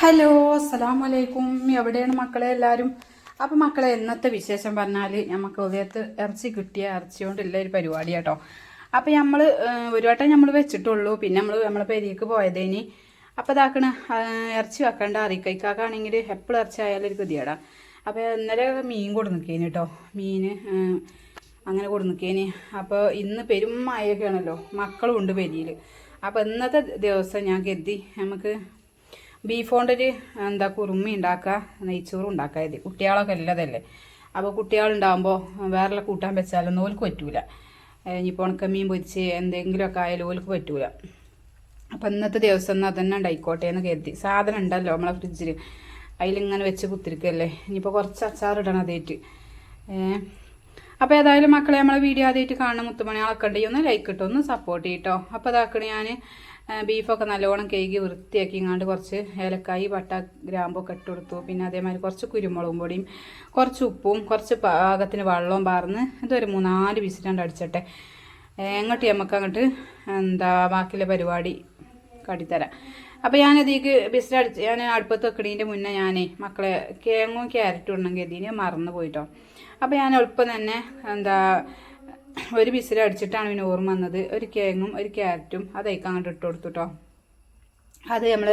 Hello അസ്സലാം വലൈക്കും എവിടെയാണ് മക്കളെ എല്ലാവരും അപ്പോൾ മക്കളെ ഇന്നത്തെ വിശേഷം പറഞ്ഞാൽ നമുക്ക് ഉദയത്ത് ഇറച്ചി കിട്ടിയ ഇറച്ചി കൊണ്ടുള്ള ഒരു പരിപാടി കേട്ടോ അപ്പം നമ്മൾ ഒരു വട്ടം നമ്മൾ വെച്ചിട്ടുള്ളൂ. പിന്നെ നമ്മൾ നമ്മളെ പെരിയക്ക് പോയതേനി അപ്പം ഇതാക്കണ ഇറച്ചി വെക്കണ്ട. അറിക്കൈക്കാക്കാണെങ്കിൽ എപ്പോഴും ഇറച്ചി ആയാലും ഒരു ഗതിയാടാ അപ്പോൾ ഇന്നലെ മീൻ കൊടുന്നിക്കേന് കേട്ടോ മീൻ അങ്ങനെ കൊടുന്നിക്കേന്. അപ്പോൾ ഇന്ന് പെരും മഴയൊക്കെയാണല്ലോ. മക്കളും ഉണ്ട് പെരിയിൽ അപ്പോൾ ഇന്നത്തെ ദിവസം ഞാൻ കരുതി നമുക്ക് ബീഫ് എന്താ കുറുമി ഉണ്ടാക്കുക നെയ്ച്ചോറും ഉണ്ടാക്കുക ഇത് കുട്ടികളൊക്കെ ഉള്ളതല്ലേ. അപ്പോൾ കുട്ടികളുണ്ടാകുമ്പോൾ വേറെ കൂട്ടാൻ വെച്ചാലൊന്നും ഓൽക്ക് പറ്റൂല. ഇനിയിപ്പോൾ ഉണക്കമീൻ പൊരിച്ച് എന്തെങ്കിലുമൊക്കെ ആയാലും ഓൽക്ക് പറ്റൂല. അപ്പം ഇന്നത്തെ ദിവസം എന്നാൽ തന്നെ ഉണ്ടായിക്കോട്ടെ എന്ന് കരുതി. സാധനം ഉണ്ടല്ലോ നമ്മളെ ഫ്രിഡ്ജിൽ അതിലിങ്ങനെ വെച്ച് കുത്തിരിക്കല്ലേ. ഇനിയിപ്പോൾ കുറച്ച് അച്ചാറിടണം അതേറ്റ് അപ്പോൾ ഏതായാലും മക്കളെ നമ്മളെ വീഡിയോ ആദ്യമായിട്ട് കാണുന്ന മുത്തുമണികളൊക്കെ ഉണ്ടെങ്കിൽ ഒന്ന് ലൈക്ക് ഇട്ടോ ഒന്ന് സപ്പോർട്ട് ചെയ്യട്ടോ. അപ്പോൾ അതാക്കണേ ഞാൻ ബീഫൊക്കെ നല്ലോണം കേകി വൃത്തിയാക്കി ഇങ്ങാണ്ട് കുറച്ച് ഏലക്കായി പട്ട ഗ്രാമ്പൊക്കെ ഇട്ട് കൊടുത്തു. പിന്നെ അതേമാതിരി കുറച്ച് കുരുമുളകും പൊടിയും കുറച്ച് ഉപ്പും കുറച്ച് പാകത്തിന് വെള്ളവും പാർന്ന് ഇതൊരു മൂന്നാൽ വിസിലാണ്ട് അടിച്ചട്ടെ. എങ്ങോട്ട് നമുക്ക് അങ്ങോട്ട് എന്താ ബാക്കിയുള്ള പരിപാടി കാട്ടിത്തരാം. അപ്പോൾ ഞാനതിലേക്ക് ബിസിലടിച്ച് ഞാൻ അടുപ്പത്ത് വെക്കണീന്റെ മുന്നേ ഞാനേ മക്കളെ കേങ്ങും ക്യാരറ്റും ഉണ്ടെങ്കിൽ ഇതിന് മറന്നു പോയിട്ടോ അപ്പോൾ ഞാൻ എളുപ്പം തന്നെ എന്താ ഒരു വിസിൽ അടിച്ചിട്ടാണ് പിന്നെ ഓർമ്മ വന്നത്. ഒരു കേങ്ങും ഒരു ക്യാരറ്റും അതേക്ക് അങ്ങോട്ട് ഇട്ട് കൊടുത്തു കേട്ടോ അത് നമ്മൾ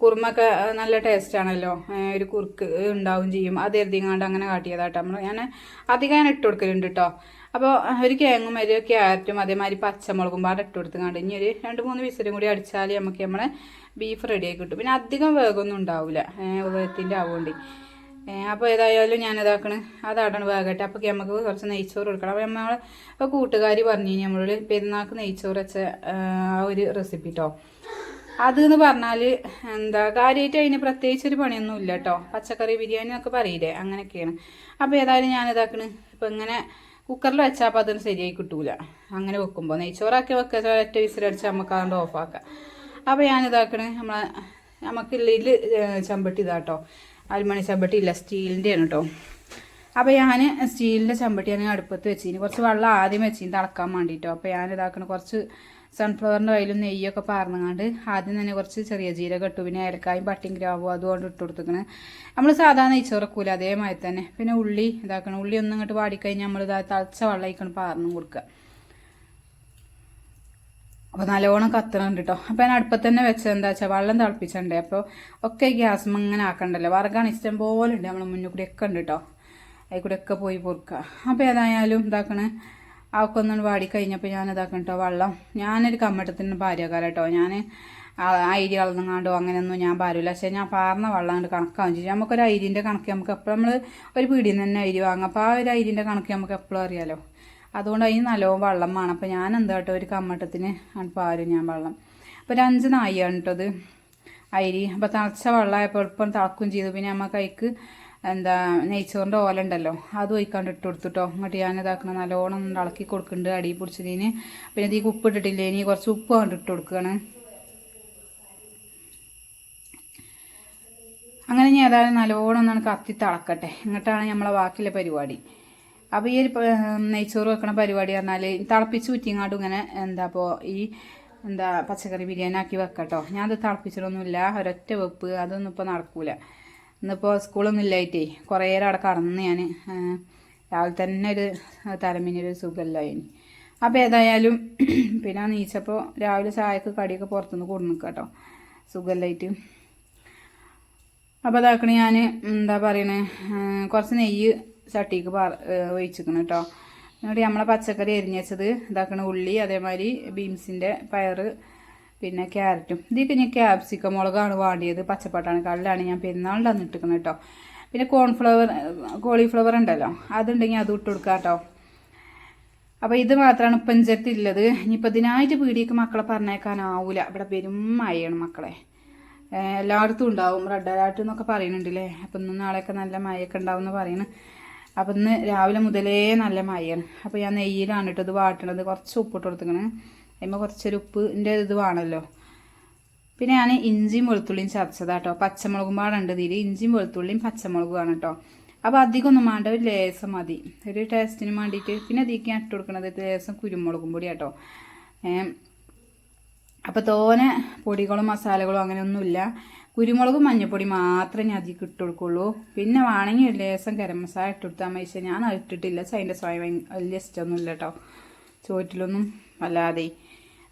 കുറുമൊക്കെ നല്ല ടേസ്റ്റാണല്ലോ ഒരു കുറുക്ക് ഉണ്ടാവും ചെയ്യും. അത് എഴുതിങ്ങാണ്ട് അങ്ങനെ കാട്ടിയതാട്ടോ നമ്മൾ ഞാൻ അധികം ഞാൻ ഇട്ട് കൊടുക്കലുണ്ട് കേട്ടോ അപ്പോൾ ഒരു കേങ്ങും ഒരു ക്യാരറ്റും അതേമാതിരി പച്ചമുളകും പാടെ ഇട്ട് കൊടുത്തുകൊണ്ട് ഇനി ഒരു രണ്ട് മൂന്ന് വിസിലും കൂടി അടിച്ചാൽ നമുക്ക് നമ്മളെ ബീഫ് റെഡിയാക്കി കിട്ടും. പിന്നെ അധികം വേഗമൊന്നും ഉണ്ടാവില്ല ഉപയോഗത്തിന്റെ ആവുകൊണ്ട് അപ്പോൾ ഏതായാലും ഞാൻ ഇതാക്കണ് അതാടാണ് വേഗട്ടെ. അപ്പോൾ നമുക്ക് കുറച്ച് നെയ്ച്ചോറ് കൊടുക്കണം. അപ്പോൾ നമ്മൾ ഇപ്പോൾ കൂട്ടുകാർ പറഞ്ഞു കഴിഞ്ഞാൽ നമ്മളോട് പെരുന്നാൾക്ക് നെയ്ച്ചോറ് വെച്ച ആ ഒരു റെസിപ്പി കേട്ടോ അത് എന്ന് പറഞ്ഞാൽ എന്താ കാര്യമായിട്ട് അതിന് പ്രത്യേകിച്ച് ഒരു പണിയൊന്നും ഇല്ല കേട്ടോ പച്ചക്കറി ബിരിയാണി എന്നൊക്കെ പറയില്ലേ അങ്ങനെയൊക്കെയാണ്. അപ്പോൾ ഏതായാലും ഞാൻ ഇതാക്കണ് ഇപ്പം ഇങ്ങനെ കുക്കറിൽ വെച്ചാൽ അപ്പോൾ അതൊന്നും ശരിയായി കിട്ടൂല. അങ്ങനെ വെക്കുമ്പോൾ നെയ്ച്ചോറാക്കി വെക്കുക ഒറ്റ വിസിലടിച്ച് നമുക്ക് അതുകൊണ്ട് ഓഫാക്കാം അപ്പോൾ ഞാൻ ഇതാക്കണേ നമ്മളെ നമുക്കുള്ള ചമ്പട്ടി ഇതാട്ടോ അലുമണി ചമ്പട്ടി ഇല്ല സ്റ്റീലിന്റെ ആണ് കേട്ടോ അപ്പോൾ ഞാൻ സ്റ്റീലിന്റെ ചമ്പട്ടി ആണ് അടുപ്പത്ത് വെച്ചിന് കുറച്ച് വെള്ളം ആദ്യം വെച്ചിന് തിളക്കാൻ വേണ്ടിയിട്ടോ അപ്പോൾ ഞാൻ ഇതാക്കണം കുറച്ച് സൺഫ്ലവറിന്റെ ഓയിലും നെയ്യൊക്കെ പാർന്നങ്ങാണ്ട് ആദ്യം തന്നെ കുറച്ച് ചെറിയ ജീരകം ഇട്ടു. പിന്നെ ഏലക്കായും പട്ടിയും ഗ്രാവും അതുകൊണ്ട് ഇട്ട് കൊടുത്തിക്കണ്. നമ്മൾ സാധാരണ നെയ്ച്ചോറക്കൂല അതേമാതിരി തന്നെ. പിന്നെ ഉള്ളി ഇതാക്കണം. ഉള്ളി ഒന്നും ഇങ്ങോട്ട് വാടിക്കഴിഞ്ഞാൽ നമ്മൾ ഇതാ തളച്ച വെള്ളം ഇക്കണം പാർന്നും കൊടുക്കുക അപ്പോൾ നല്ലോണം കത്തണുണ്ട് കേട്ടോ അപ്പോൾ ഞാൻ അടുപ്പത്ത് തന്നെ വെച്ചത് എന്താ വെച്ചാൽ വെള്ളം തിളപ്പിച്ചിട്ടുണ്ട് അപ്പോൾ ഒക്കെ ഗ്യാസ് ഇങ്ങനെ ആക്കണ്ടല്ലോ. വറുകാണ് ഇഷ്ടം പോലെ ഉണ്ട് നമ്മൾ മുന്നിൽ കൂടി ഒക്കെ ഉണ്ട് കേട്ടോ അതിൽ കൂടെ ഒക്കെ പോയി പൊറുക്കുക അപ്പോൾ ഏതായാലും ഇതാക്കണേ. അവൾക്ക് ഒന്നും വാടി കഴിഞ്ഞപ്പോൾ ഞാൻ ഇതാക്കണം കേട്ടോ വെള്ളം. ഞാനൊരു കമ്മട്ടത്തിന് ഭാര്യക്കാരം കേട്ടോ ഞാൻ അരി കളന്നങ്ങാണ്ടോ അങ്ങനെയൊന്നും ഞാൻ പാരില്ല പക്ഷേ ഞാൻ പാർന്ന വെള്ളം അങ്ങോട്ട് കണക്കാവും ചെയ്യും. നമുക്കൊരു അരിന്റെ കണക്ക് നമുക്ക് എപ്പോഴും നമ്മൾ ഒരു പീടിയിൽ നിന്ന് തന്നെ അരി വാങ്ങാം. അപ്പോൾ ആ ഒരു അരിന്റെ കണക്ക് നമുക്ക് എപ്പോഴും അറിയാലോ. അതുകൊണ്ട് അതിന് നല്ലോണം വെള്ളം വേണം. അപ്പോൾ ഞാൻ എന്താ കേട്ടോ ഒരു കമ്മട്ടത്തിന് പാരും ഞാൻ വെള്ളം. അപ്പോൾ ഒരു അഞ്ച് നായിയാണ് കേട്ടോ അത് അരി. അപ്പോൾ തിളച്ച വെള്ളമായപ്പോൾ എളുപ്പം തിളക്കും ചെയ്തു. പിന്നെ നമുക്ക് അതിക്ക് എന്താ നെയ്ച്ചോറിന്റെ ഓല ഉണ്ടല്ലോ അത് ഒഴിക്കാണ്ട് ഇട്ട് കൊടുത്തുട്ടോ. എന്നിട്ട് ഞാൻ ഇതാക്കണം നല്ലോണം ഇളക്കി കൊടുക്കുന്നുണ്ട് അടി പിടിച്ചതിന്. പിന്നെ ഇതിക്ക് ഉപ്പ് ഇട്ടിട്ടില്ലേ ഇനി കുറച്ച് ഉപ്പ് കൊണ്ട് ഇട്ട് കൊടുക്കുകയാണ് അങ്ങനെ ഞാൻ ഏതായാലും നല്ലോണം ഒന്നാണ് കത്തി തിളക്കട്ടെ. എന്നിട്ടാണ് നമ്മളെ ബാക്കിയുള്ള പരിപാടി. അപ്പോൾ ഈ ഒരു നെയ്ച്ചോറ് വെക്കണ പരിപാടി പറഞ്ഞാൽ തിളപ്പിച്ച് ഊറ്റിങ്ങാട്ടും ഇങ്ങനെ എന്താ അപ്പോൾ ഈ എന്താ പച്ചക്കറി ബിരിയാണി ആക്കി വെക്കട്ടോ. ഞാനത് തിളപ്പിച്ചിട്ടൊന്നുമില്ല. ഒരൊറ്റ വെപ്പ്. അതൊന്നും ഇപ്പോൾ നടക്കൂല. ഇന്നിപ്പോൾ സ്കൂളൊന്നും ഇല്ലായിട്ടേ. കുറേ നേരം അവിടെ കടന്ന് ഞാൻ രാവിലെ തന്നെ ഒരു തലമിനൊരു സുഖമല്ല ഇനി. അപ്പോൾ ഏതായാലും പിന്നെ നീച്ചപ്പോൾ രാവിലെ ചായക്ക് കടിയൊക്കെ പുറത്തുനിന്ന് കൊണ്ടു നിൽക്കുക കേട്ടോ സുഖമല്ലായിട്ട്. അപ്പോൾ അതാക്കണ ഞാൻ എന്താ പറയണേ കുറച്ച് നെയ്യ് ചട്ടിക്ക് പാർ ഒഴിച്ചിക്കണം കേട്ടോ എന്നിട്ട് നമ്മളെ പച്ചക്കറി എരിഞ്ഞത് ഇതാക്കണ ഉള്ളി അതേമാതിരി ബീൻസിന്റെ പയർ പിന്നെ ക്യാരറ്റും. ഇതൊക്കെ ഞാൻ ക്യാപ്സിക്കം മുളകാണ് വാടിയത് പച്ചപ്പാട്ടാണ്. കള്ളിലാണ് ഞാൻ പെരുന്നാളിൽ തന്നിട്ടിരിക്കുന്നത് കേട്ടോ പിന്നെ കോൺഫ്ലവർ കോളിഫ്ലവർ ഉണ്ടല്ലോ അതുണ്ടെങ്കിൽ അത് ഇട്ട് കൊടുക്കാം കേട്ടോ അപ്പോൾ ഇത് മാത്രമാണ് ഇപ്പം ഉള്ളത് ഇനിയിപ്പോൾ ഇതിനായിട്ട് പീടിയൊക്കെ മക്കളെ പറഞ്ഞേക്കാനാവില്ല ഇവിടെ പെരും മഴയാണ് മക്കളെ. എല്ലായിടത്തും ഉണ്ടാവും. റെഡ് അലേർട്ട് എന്നൊക്കെ പറയുന്നുണ്ടല്ലേ അപ്പം ഇന്നും നാളെയൊക്കെ നല്ല മഴയൊക്കെ ഉണ്ടാവും എന്ന് പറയുന്നു അപ്പം ഇന്ന് രാവിലെ മുതലേ നല്ല മഴയാണ്. അപ്പോൾ ഞാൻ നെയ്യിലാണ് കേട്ടോ ഇത് വാട്ടണത് കുറച്ച് ഉപ്പിട്ട് കൊടുത്തിക്കണേ. അതിമ്പോൾ കുറച്ചൊരു ഉപ്പിന്റെ ഇത് വേണമല്ലോ പിന്നെ ഞാൻ ഇഞ്ചിയും വെളുത്തുള്ളിയും ചതച്ചതാണ് കേട്ടോ പച്ചമുളകും പാടുണ്ട് ഇതിൽ ഇഞ്ചിയും വെളുത്തുള്ളിയും പച്ചമുളകും ആണ് കേട്ടോ അപ്പോൾ അധികം ഒന്നും വേണ്ട ഒരു ലേസം മതി. ഒരു ടേസ്റ്റിന് വേണ്ടിയിട്ട് പിന്നെ അതിലേക്ക് ഞാൻ ഇട്ട് കൊടുക്കണത് ലേസം കുരുമുളകും പൊടി കേട്ടോ അപ്പോൾ തോനെ പൊടികളും മസാലകളും അങ്ങനെയൊന്നുമില്ല കുരുമുളകും മഞ്ഞപ്പൊടി മാത്രമേ ഞാൻ അതിൽ ഇട്ട് കൊടുക്കുള്ളൂ പിന്നെ വേണമെങ്കിൽ ഒരു ലേസം ഗരം മസാല ഇട്ട് കൊടുത്താൽ മതി. പക്ഷേ ഞാൻ അത് ഇട്ടിട്ടില്ല. അതിന്റെ സ്വയം വലിയ ഇഷ്ടമൊന്നും ഇല്ല കേട്ടോ. ചോറ്റിലൊന്നും വല്ലാതെ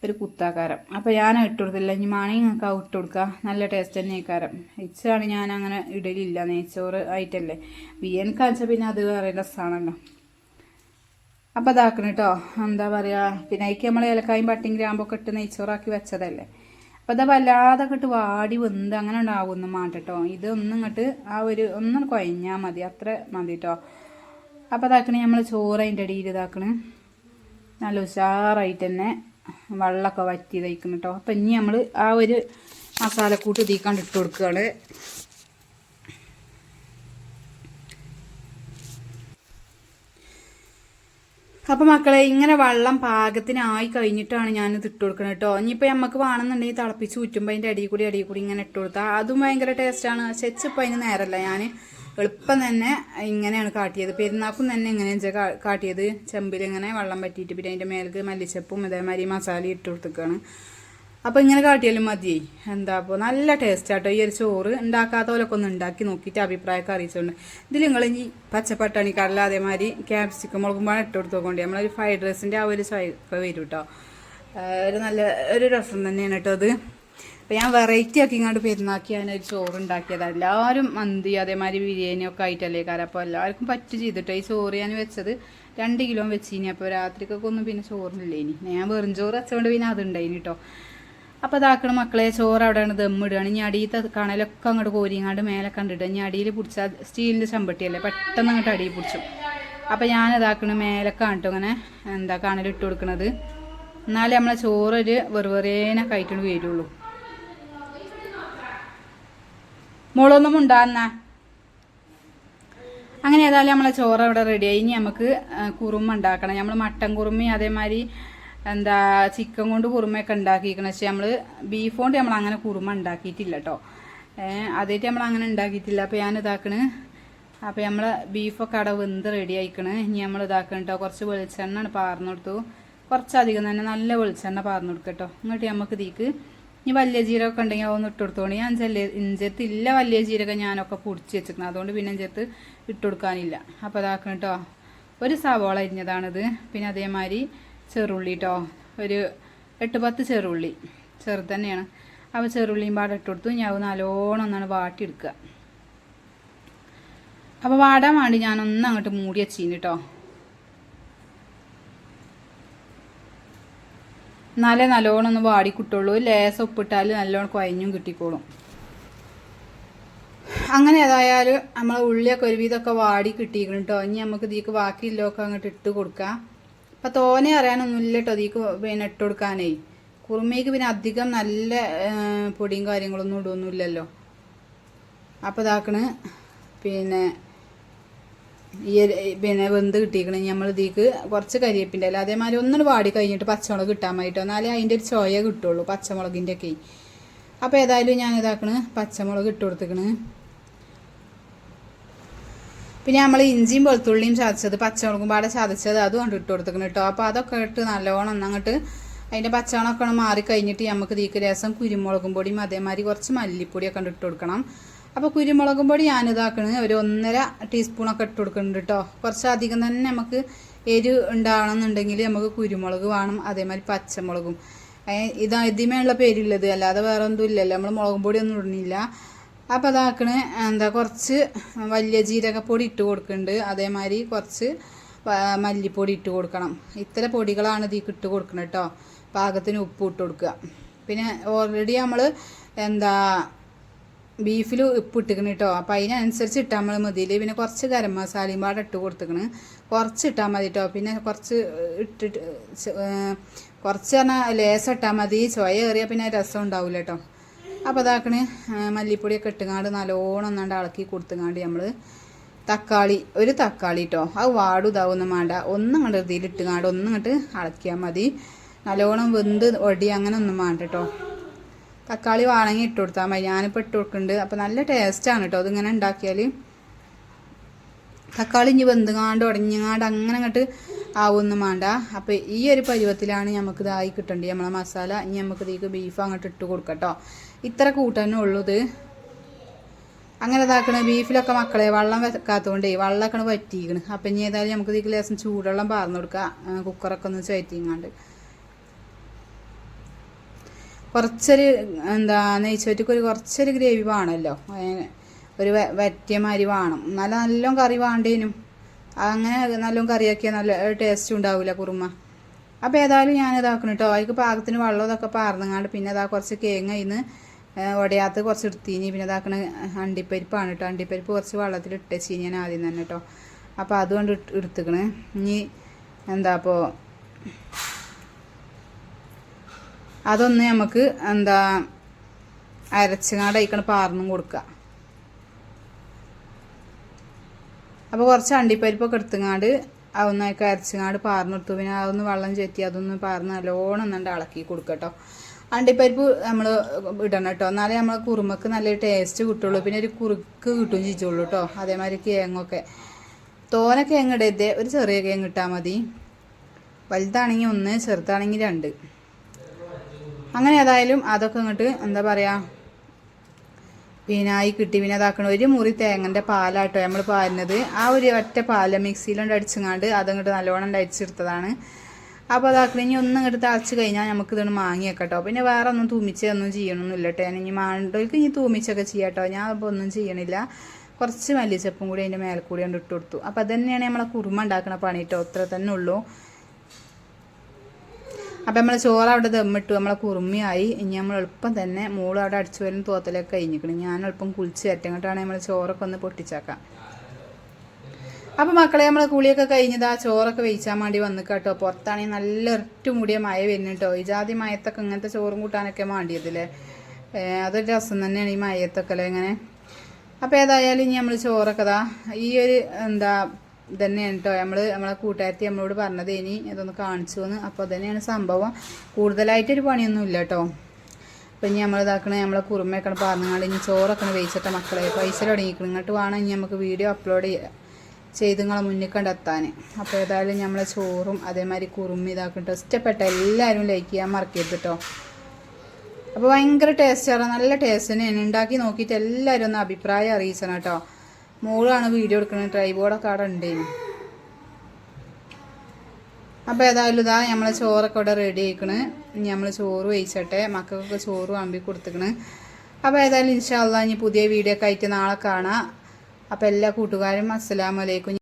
ഒരു കുത്താക്കാരം. അപ്പോൾ ഞാൻ ഇട്ട് കൊടുത്തില്ല. ഇനി വേണമെങ്കിൽ നിങ്ങൾക്ക് ആ ഇട്ട് കൊടുക്കുക നല്ല ടേസ്റ്റ് തന്നെ കാരം ഇച്ചാണ് ഞാൻ അങ്ങനെ ഇടലില്ല. നെയ്ച്ചോറ് ആയിട്ടല്ലേ. ബിരിയാണി കാണിച്ചാൽ പിന്നെ അത് വേറെ രസമാണല്ലോ അപ്പോൾ അതാക്കണം കേട്ടോ. എന്താ പറയുക പിന്നെ അതിക്ക് നമ്മൾ ഏലക്കായും പട്ടിയും ഗ്രാമ്പൊക്കെ ഇട്ട് നെയ്ച്ചോറാക്കി വെച്ചതല്ലേ. അപ്പോൾ ഇതാ വല്ലാതെ അങ്ങോട്ട് വാടി വെന്ത് അങ്ങനെ ഉണ്ടാവുമെന്ന് മാറ്റട്ടോ ഇതൊന്നും ഇങ്ങോട്ട് ആ ഒരു ഒന്ന് കുഴഞ്ഞാൽ മതി. അത്ര മതി കേട്ടോ അപ്പോൾ ഇതാക്കണേ നമ്മൾ ചോറ് അതിന്റെ അടിയിൽ ഇതാക്കണ്. നല്ല ഉഷാറായിട്ട് തന്നെ വെള്ളമൊക്കെ വറ്റി തയ്ക്കണം കേട്ടോ അപ്പം ഇനി നമ്മൾ ആ ഒരു മസാലക്കൂട്ട് ഇതീക്കാണ്ട് ഇട്ട് കൊടുക്കുകയാണ് അപ്പം മക്കളെ ഇങ്ങനെ വെള്ളം പാകത്തിനായി കഴിഞ്ഞിട്ടാണ് ഞാൻ ഇത് ഇട്ട് കൊടുക്കുന്നത് കേട്ടോ. ഇനിയിപ്പോൾ നമുക്ക് വേണമെന്നുണ്ടെങ്കിൽ തിളപ്പിച്ച് ഊറ്റുമ്പോൾ അതിന്റെ അടിയിൽ കൂടി അടിയിൽ കൂടി ഇങ്ങനെ ഇട്ട് കൊടുത്താൽ അതും ഭയങ്കര ടേസ്റ്റാണ് ചെച്ചിപ്പോ അതിന് നേരമല്ല ഞാൻ എളുപ്പം തന്നെ ഇങ്ങനെയാണ് കാട്ടിയത്. പെരുന്നാക്കും തന്നെ ഇങ്ങനെയാണ് കാട്ടിയത്. ചെമ്പിൽ ഇങ്ങനെ വെള്ളം പറ്റിയിട്ട് പിന്നെ അതിന്റെ മേലേക്ക് മല്ലിച്ചപ്പും ഇതേമാതിരി മസാല ഇട്ട് കൊടുത്തേക്കാണ്. അപ്പോൾ ഇങ്ങനെ കാട്ടിയാലും മതിയേ എന്താ അപ്പോൾ നല്ല ടേസ്റ്റ് ആട്ടോ. ഈ ഒരു ചോറ് ഉണ്ടാക്കാത്തവരൊക്കെ ഒന്ന് ഉണ്ടാക്കി നോക്കിയിട്ട് അഭിപ്രായമൊക്കെ അറിയിച്ചുകൊണ്ട് ഇതിൽ നിങ്ങൾ ഈ പച്ചപ്പട്ടാണി കടല അതേമാതിരി ക്യാപ്സിക്കം മുളകുമ്പോൾ ഇട്ട് കൊടുത്ത് നോക്കണ്ടേ? നമ്മളൊരു ഫ്രൈഡ് റൈസിന്റെ ആ ഒരു ഒക്കെ വരും കേട്ടോ ഒരു നല്ല ഒരു രസം തന്നെയാണ് കേട്ടോ അത്. അപ്പോൾ ഞാൻ വെറൈറ്റി ആക്കി ഇങ്ങോട്ട് പെരുന്നാക്കി ഞാനൊരു ചോറ് ഉണ്ടാക്കിയതാണ് എല്ലാവരും മന്തി അതേമാതിരി ബിരിയാണി ഒക്കെ ആയിട്ടല്ലേ കാരണം അപ്പോൾ എല്ലാവർക്കും പറ്റു ചെയ്തിട്ടോ. ഈ ചോറ് ഞാൻ വെച്ചത് രണ്ട് കിലോ വെച്ചിനി. അപ്പോൾ രാത്രിക്കൊക്കെ ഒന്നും പിന്നെ ചോറിനില്ലേ ഇനി ഞാൻ വെറും ചോറ് വെച്ചതുകൊണ്ട് പിന്നെ അതുണ്ടായിനി കേട്ടോ അപ്പോൾ ഇതാക്കണ മക്കളെ ചോറ് അവിടെയാണ് ദമ്മിടുകയാണ് ഇനി അടിയിൽ കണലൊക്കെ അങ്ങോട്ട് കോരിങ്ങാണ്ട് മേലെ കണ്ടിട്ട് ഇനി അടിയിൽ പിടിച്ചാൽ സ്റ്റീലിന്റെ ചമ്പട്ടിയല്ലേ പെട്ടെന്ന് അങ്ങോട്ട് അടിയിൽ പിടിച്ചു. അപ്പോൾ ഞാൻ ഇതാക്കണ മേലെ കാണിട്ടോ അങ്ങനെ എന്താ കണലിട്ട് കൊടുക്കണത്. എന്നാലേ നമ്മളെ ചോറൊരു വെറുവേനൊക്കെ കഴിക്കണ വരുള്ളൂ. മുളൊന്നും ഉണ്ടാകുന്ന അങ്ങനെ ഏതായാലും നമ്മളെ ചോറ് അവിടെ റെഡിയായി ഇനി നമുക്ക് കുറുമ ഉണ്ടാക്കണം. നമ്മൾ മട്ടൻ കുറുമയും അതേമാതിരി എന്താ ചിക്കൻ കൊണ്ട് കുറുമയൊക്കെ ഉണ്ടാക്കിയിരിക്കണം പക്ഷെ നമ്മൾ ബീഫ് കൊണ്ട് നമ്മൾ അങ്ങനെ കുറുമ ഉണ്ടാക്കിയിട്ടില്ല കേട്ടോ അതായിട്ട് നമ്മൾ അങ്ങനെ ഉണ്ടാക്കിയിട്ടില്ല. അപ്പോൾ ഞാൻ ഇതാക്കണ്. അപ്പോൾ നമ്മൾ ബീഫൊക്കെ അവിടെ വെന്ത് റെഡി ആയിക്കണ്. ഇനി നമ്മൾ ഇതാക്കണം കേട്ടോ കുറച്ച് വെളിച്ചെണ്ണ പാർന്നു കൊടുത്തു. കുറച്ചധികം തന്നെ നല്ല വെളിച്ചെണ്ണ പാർന്നു കൊടുക്കുക കേട്ടോ എന്നിട്ട് നമുക്ക് ഇതിക്ക് ഇനി വലിയ ജീരകമൊക്കെ ഉണ്ടെങ്കിൽ അതൊന്ന് ഇട്ട് കൊടുത്തോണി ഞാൻ ചെല്ല ഇഞ്ചത്ത് ഇല്ല വലിയ ജീരകം ഞാനൊക്കെ പൊടിച്ച് വെച്ചിരിക്കുന്നത് അതുകൊണ്ട് പിന്നെ ഇഞ്ചത്ത് ഇട്ട് കൊടുക്കാനില്ല. അപ്പോൾ ഇതാക്കണം കേട്ടോ ഒരു സവോള അരിഞ്ഞതാണിത്. പിന്നെ അതേമാതിരി ചെറുള്ളി കേട്ടോ ഒരു എട്ട് പത്ത് ചെറുള്ളി. ചെറുത് തന്നെയാണ്. അപ്പോൾ ചെറുള്ളിയും പാടെ ഇട്ട് കൊടുത്തു. ഞാൻ നല്ലോണം ഒന്നാണ് വാട്ടിയെടുക്കുക. അപ്പോൾ വാടാൻ വേണ്ടി ഞാനൊന്ന് അങ്ങോട്ട് മൂടി വെച്ചീന് കേട്ടോ എന്നാലേ നല്ലോണം ഒന്ന് വാടി കിട്ടുള്ളൂ ലേസം ഉപ്പിട്ടാൽ നല്ലോണം കുഴഞ്ഞും കിട്ടിക്കോളും. അങ്ങനെ ഏതായാലും നമ്മളെ ഉള്ളിയൊക്കെ ഒരുവിധമൊക്കെ വാടി കിട്ടിയിരിക്കണം കേട്ടോ ഇനി നമുക്ക് ഇതിക്ക് ബാക്കിയുള്ളതൊക്കെ അങ്ങോട്ട് ഇട്ട് കൊടുക്കാം. അപ്പം തോനെ അറിയാനൊന്നുമില്ല കേട്ടോ ഇതിക്ക് പിന്നെ ഇട്ട് കൊടുക്കാനേ. കുറുമയ്ക്ക് പിന്നെ അധികം നല്ല പൊടിയും കാര്യങ്ങളൊന്നും ഇടുമൊന്നുമില്ലല്ലോ അപ്പോൾ ഇതാക്കണ്. പിന്നെ ഈ പിന്നെ വെന്ത് കിട്ടിയിരിക്കണ. നമ്മൾ ഇതിക്ക് കുറച്ച് കരിയേപ്പിന്റെ അല്ല അതേമാതിരി ഒന്നും വാടി കഴിഞ്ഞിട്ട് പച്ചമുളക് കിട്ടാൻ വേണ്ടിട്ടോ. എന്നാലേ അതിന്റെ ഒരു ചോയ കിട്ടുള്ളൂ പച്ചമുളകിന്റെ ഒക്കെ അപ്പോൾ ഏതായാലും ഞാൻ ഇതാക്കണ്. പച്ചമുളക് ഇട്ട് കൊടുത്തേക്കണ് പിന്നെ നമ്മൾ ഇഞ്ചിയും വെളുത്തുള്ളിയും ചതച്ചത് പച്ചമുളകും പാടെ ചതച്ചത് അതും കൊണ്ട് ഇട്ട് കൊടുത്തേക്കണം കേട്ടോ അപ്പോൾ അതൊക്കെ ഇട്ട് നല്ലോണം ഒന്നങ്ങോട്ട് അതിന്റെ പച്ചമുളകൊക്കെ മാറി കഴിഞ്ഞിട്ട് നമുക്ക് തീക്ക് രസം കുരുമുളകും പൊടിയും അതേമാതിരി കുറച്ച് മല്ലിപ്പൊടിയൊക്കെ ഇട്ട് കൊടുക്കണം. അപ്പോൾ കുരുമുളകും പൊടി ഞാനിതാക്കണത് ഒരു ഒന്നര ടീസ്പൂണൊക്കെ ഇട്ട് കൊടുക്കുന്നുണ്ട് കേട്ടോ കുറച്ച് അധികം തന്നെ നമുക്ക് എരിവ് ഉണ്ടാവണമെന്നുണ്ടെങ്കിൽ നമുക്ക് കുരുമുളക് വേണം അതേമാതിരി പച്ചമുളകും. ഇതാ ഉള്ള പേരുള്ളത്. അല്ലാതെ വേറെ ഒന്നും ഇല്ലല്ലോ. നമ്മൾ മുളകും പൊടി ഒന്നും ഇടുന്നില്ല. അപ്പോൾ അതാക്കണ എന്താ കുറച്ച് വലിയ ജീരകപ്പൊടി ഇട്ട് കൊടുക്കുന്നുണ്ട് അതേമാതിരി കുറച്ച് മല്ലിപ്പൊടി ഇട്ട് കൊടുക്കണം. ഇത്ര പൊടികളാണ് ഇതിൽ ഇട്ട് കൊടുക്കണം കേട്ടോ പാകത്തിന് ഉപ്പ് ഇട്ട് കൊടുക്കുക. പിന്നെ ഓൾറെഡി നമ്മൾ എന്താ ബീഫിൽ ഉപ്പ് ഇട്ടിക്കണ് കേട്ടോ അപ്പോൾ അതിനനുസരിച്ച് ഇട്ടാൽ നമ്മൾ മതിയിൽ പിന്നെ കുറച്ച് ഗരം മസാലയും പാടെ ഇട്ട് കൊടുത്തിക്കണ്. കുറച്ച് ഇട്ടാൽ മതി കേട്ടോ പിന്നെ കുറച്ച് ഇട്ടിട്ട് കുറച്ച് പറഞ്ഞാൽ ലേസം ഇട്ടാൽ മതി. ചോയ കയറിയാൽ പിന്നെ രസം ഉണ്ടാവില്ല കേട്ടോ അപ്പോൾ അതാക്കണ് മല്ലിപ്പൊടിയൊക്കെ ഇട്ടുങ്ങാണ്ട് നല്ലോണം ഒന്നാണ്ട് ഇളക്കി കൊടുത്തുങ്ങാണ്ട് നമ്മൾ തക്കാളി ഒരു തക്കാളി കേട്ടോ അത് വാടും ഇതാവൊന്നും വേണ്ട ഒന്നും കണ്ട് ഇതിലിട്ടുങ്ങാണ്ട് ഒന്നും ഇങ്ങോട്ട് ഇളക്കിയാൽ മതി. നല്ലോണം വെന്ത് ഒടി അങ്ങനെ ഒന്നും വേണ്ട കേട്ടോ തക്കാളി വാണങ്ങി ഇട്ട് കൊടുത്താൽ മതി. ഞാനിപ്പോൾ ഇട്ട് കൊടുക്കുന്നുണ്ട് അപ്പോൾ നല്ല ടേസ്റ്റാണ് കേട്ടോ അതിങ്ങനെ ഉണ്ടാക്കിയാൽ തക്കാളി ഇനി വെന്തുങ്ങാണ്ട് ഉടഞ്ഞങ്ങാണ്ട് അങ്ങനെ അങ്ങോട്ട് ആവൊന്നും വേണ്ട അപ്പോൾ ഈ ഒരു പരുവത്തിലാണ് നമുക്ക് ഇതായി കിട്ടേണ്ടത് നമ്മളെ മസാല ഇനി നമുക്ക് ഇതിലേക്ക് ബീഫ് അങ്ങോട്ട് ഇട്ട് കൊടുക്കട്ടോ ഇത്ര കൂട്ടന്നെ ഉള്ളൂ ഇത്. അങ്ങനെ ഇതാക്കണ ബീഫിലൊക്കെ മക്കളെ വെള്ളം വെക്കാത്തതുകൊണ്ട് വെള്ളമൊക്കെ വറ്റിക്കണ്. അപ്പം ഇനി ഏതായാലും നമുക്ക് ഇതിൽ ലേശം ചൂടുവെള്ളം പാർന്നു കൊടുക്കുക കുക്കറൊക്കെ ഒന്ന് ചേറ്റിങ്ങാണ്ട് കുറച്ചൊരു എന്താ നെയ്ച്ചോറ്റക്ക് ഒരു കുറച്ചൊരു ഗ്രേവി വേണമല്ലോ ഒരു വറ്റിയ മാതിരി വേണം. എന്നാലും നല്ലോണം കറി വേണ്ടേനും. അങ്ങനെ നല്ലോണം കറിയാക്കിയാൽ നല്ല ടേസ്റ്റ് ഉണ്ടാവില്ല കുറുമ. അപ്പോൾ ഏതായാലും ഞാൻ ഇതാക്കണം കേട്ടോ അതിക്ക് പാകത്തിന് വെള്ളം ഇതൊക്കെ പാർന്നങ്ങാണ്ട് പിന്നെ ഇതാ കുറച്ച് കേങ്ങ ഇന്ന് ഉടയാത്ത കുറച്ച് എടുത്തീനി പിന്നെ ഇതാക്കണ അണ്ടിപ്പരിപ്പാണ് കേട്ടോ അണ്ടിപ്പരിപ്പ് കുറച്ച് വെള്ളത്തിൽ ഇട്ടച്ചീനി ഞാൻ ആദ്യം തന്നെ കേട്ടോ അപ്പോൾ അതുകൊണ്ട് എടുത്തുക്കണ്. ഇനി എന്താ അപ്പോൾ അതൊന്ന് നമുക്ക് എന്താ അരച്ചങ്ങാട് അയക്കണ പാർന്നും കൊടുക്കുക അപ്പോൾ കുറച്ച് അണ്ടിപ്പരിപ്പൊക്കെ എടുത്തുങ്ങാണ്ട് അതൊന്നൊക്കെ അരച്ചങ്ങാട് പാർന്നെടുത്തു. പിന്നെ അതൊന്ന് വെള്ളം ചെത്തി അതൊന്ന് പാർന്ന് നല്ലോണം എന്നുണ്ട് ഇളക്കി കൊടുക്കട്ടോ അണ്ടിപ്പരിപ്പ് നമ്മൾ ഇടണം കേട്ടോ. എന്നാലേ നമ്മൾ കുറുമക്ക് നല്ല ടേസ്റ്റ് കിട്ടുള്ളൂ. പിന്നെ ഒരു കുറുക്ക് കിട്ടും ചിച്ചുള്ളൂ കേട്ടോ. അതേമാതിരി കേങ്ങൊക്കെ. തോന കേങ്ങ് ഇടരുത് ഒരു ചെറിയ കേങ്ങ് ഇട്ടാൽ മതി. വലുതാണെങ്കിൽ ഒന്ന് ചെറുതാണെങ്കിൽ രണ്ട്. അങ്ങനെ ഏതായാലും അതൊക്കെ ഇങ്ങോട്ട് എന്താ പറയുക പിന്നെ ആയി കിട്ടി. പിന്നെ അതാക്കണ ഒരു മുറി തേങ്ങന്റെ പാലാട്ടോ നമ്മൾ പാരുന്നത്. ആ ഒരു ഒറ്റ പാൽ മിക്സിയിലോണ്ട് അടിച്ചങ്ങാണ്ട് അതങ്ങോട്ട് നല്ലോണം അടിച്ചെടുത്തതാണ്. അപ്പോൾ അതാക്കണ ഇനി ഒന്നും ഇങ്ങോട്ട് തളച്ച് കഴിഞ്ഞാൽ നമുക്ക് ഇതൊന്ന് മാങ്ങി വെക്കട്ടോ പിന്നെ വേറെ ഒന്നും തൂമിച്ചൊന്നും ചെയ്യണമെന്നില്ല കേട്ടോ ഞാൻ ഇനി മാണ്ടോയ്ക്ക് ഇനി തൂമിച്ചൊക്കെ ചെയ്യാട്ടോ. ഞാൻ അപ്പോൾ ഒന്നും ചെയ്യണില്ല. കുറച്ച് മല്ലിച്ചപ്പും കൂടി അതിന്റെ മേലെ കൂടി കൊണ്ട് ഇട്ട് കൊടുത്തു. അപ്പോൾ തന്നെയാണ് നമ്മളെ കുറുമ ഉണ്ടാക്കണ പണി കേട്ടോ. അത്ര തന്നെ ഉള്ളൂ. അപ്പം നമ്മൾ ചോറ് അവിടെ ദമ്മിട്ടു. നമ്മളെ കുറുമിയായി. ഇനി നമ്മൾ എളുപ്പം തന്നെ മോൾ അവിടെ അടിച്ചു വരുന്ന തോത്തലൊക്കെ കഴിഞ്ഞിക്കണം ഞാൻ എളുപ്പം കുളിച്ച് കയറ്റങ്ങോട്ടാണ് നമ്മൾ ചോറൊക്കെ ഒന്ന് പൊട്ടിച്ചാക്കാം. അപ്പം മക്കളെ നമ്മൾ കുളിയൊക്കെ കഴിഞ്ഞതാ ചോറൊക്കെ വെയിച്ചാൽ മാണ്ടി വന്നു കേട്ടോ. പുറത്താണെങ്കിൽ നല്ല ഒറ്റ മൂടിയ മഴ വരുന്നു കേട്ടോ. ഈ ജാതി മയത്തൊക്കെ ഇങ്ങനത്തെ ചോറും കൂട്ടാനൊക്കെ മാണ്ടിയതില്ലേ? അതൊരു രസം തന്നെയാണ് ഈ മയത്തൊക്കെ അല്ലേ ഇങ്ങനെ? അപ്പോൾ ഏതായാലും ഇനി നമ്മൾ ചോറൊക്കെ ദാ ഈ ഒരു എന്താ തന്നെയാണ് കേട്ടോ. നമ്മൾ നമ്മളെ കൂട്ടുകാരത്തി നമ്മളോട് പറഞ്ഞത് ഇനി ഇതൊന്ന് കാണിച്ചു എന്ന് അപ്പോൾ തന്നെയാണ് സംഭവം. കൂടുതലായിട്ടൊരു പണിയൊന്നും ഇല്ല കേട്ടോ. അപ്പം ഇനി നമ്മൾ ഇതാക്കണ നമ്മളെ കുറുമയൊക്കെ പറഞ്ഞാൽ ഇനി ചോറൊക്കെ വേവിച്ചിട്ട മക്കളെ. പൈസ തുടങ്ങിക്കണം. ഇങ്ങോട്ട് വേണം ഇനി നമുക്ക് വീഡിയോ അപ്ലോഡ് ചെയ്ത് നിങ്ങളെ മുന്നിൽ കണ്ടെത്താൻ. അപ്പോൾ ഏതായാലും നമ്മളെ ചോറും അതേമാതിരി കുറുമി ഇതാക്കും കേട്ടോ ഇഷ്ടപ്പെട്ട എല്ലാവരും ലൈക്ക് ചെയ്യാൻ മറക്കരുത് കേട്ടോ അപ്പോൾ ഭയങ്കര ടേസ്റ്റാണ് നല്ല ടേസ്റ്റ് തന്നെയാണ്. ഉണ്ടാക്കി നോക്കിയിട്ട് എല്ലാവരും ഒന്ന് അഭിപ്രായം അറിയിച്ചണം കേട്ടോ മോളാണ് വീഡിയോ എടുക്കുന്നത് ട്രൈബോർഡൊക്കെ അവിടെ ഉണ്ടേനു. അപ്പോൾ ഏതായാലും ഇതാ നമ്മളെ ചോറൊക്കെ ഇവിടെ റെഡി ആയിക്കണ്. നമ്മൾ ചോറ് വെയിച്ചട്ടെ. മക്കൾക്കൊക്കെ ചോറ് അമ്പി കൊടുത്തിക്കണ്. അപ്പോൾ ഏതായാലും ഇൻഷാല്ല ഇനി പുതിയ വീഡിയോ ഒക്കെ ആയിട്ട് നാളെ കാണാം. അപ്പോൾ എല്ലാ കൂട്ടുകാരും അസ്സലാമലൈക്കും